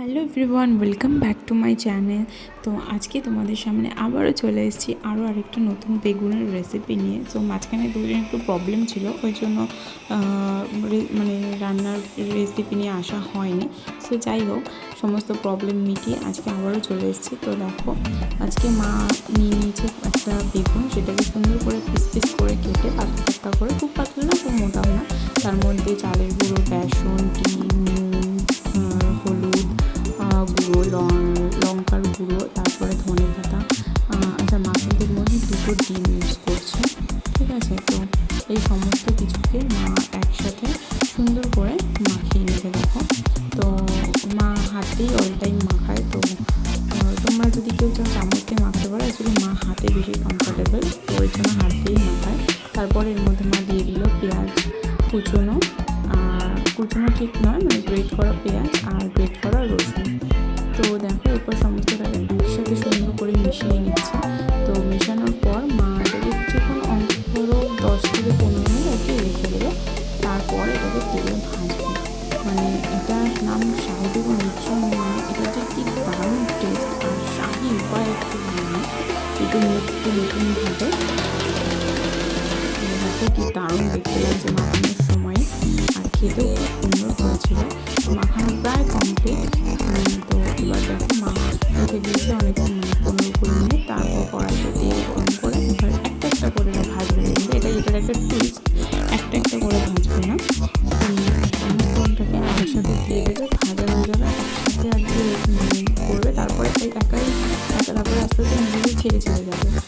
Hello everyone, welcome back to my channel. তো আজকে তোমাদের সামনে আবারও চলে এসেছি আরও আরেকটা নতুন বেগুনের রেসিপি নিয়ে। তো মাঝখানে দুদিন একটু প্রবলেম ছিল, ওই জন্য মানে রান্নার রেসিপি নিয়ে আসা হয়নি। সো যাই হোক, সমস্ত প্রবলেম মিটিয়ে আজকে আবারও চলে এসেছি। তো দেখো, আজকে মা নিয়ে নিয়েছে একটা বেগুন, সেটাকে সুন্দর করে পিস পিস করে কেটে পাতলা পাতলা করে, খুব পাতলা না, খুব মোটাও না। তার মধ্যে চালের গুঁড়ো, বেসন, ডিম গুঁড়ো লং- লঙ্কার গুঁড়ো, তারপরে ধনে পাতা আচ্ছা মাছের মধ্যে দুটো ডিম ইউজ করছে, ঠিক আছে? তো এই সমস্ত কিছুকে মা একসাথে সুন্দর করে মাখিয়ে নিতে দেখো। তো মা হাতেই অল টাইম মাখায়, তো তোমরা যদি কেউ চাও চামচ দিয়ে মাখতে পারো অ্যাকচুয়ালি মা হাতে বেশি কমফোর্টেবল তো ওই জন্য হাত দিয়েই মাখায়। তারপরে এর মধ্যে মা দিয়ে দিল পেঁয়াজ কুচোনো। আর কুচোনো ঠিক নয় মানে গ্রেট করা পেঁয়াজ আর গ্রেট করা রসুন। তারপর এটাকে তেলে ভাজবে মানে এটার নাম শাহি এবং মিশ্রণ মানে এটা যে কি দারুণ টেস্ট আর শাহি উপায় একটু বানানো একটু নতুন নতুনভাবে দেখো কি দারুণ দেখতে লাগছে মাখানোর সময়। আর খেতেও খুব সুন্দর হয়েছিল। মাখানো প্রায় কমপ্লিট তো এবার দেখো মা রেখে দিয়েছে অনেক মানে পনেরো কুড়ি মিনিট তারপর কড়াইতে তেল গরম করে এবার একটা একটা করে ভাজবে। কিন্তু এটা এটার একটা টুইস্ট একটা একটা করে ভাজবে না। সমস্তটাকে একসাথে দিয়ে দেবে ভাজা হয়ে যাবে একসাথে আর মানে করবে তারপরে একাই তারপরে আস্তে আস্তে নিজেকে ছেড়ে ছেড়ে যাবে।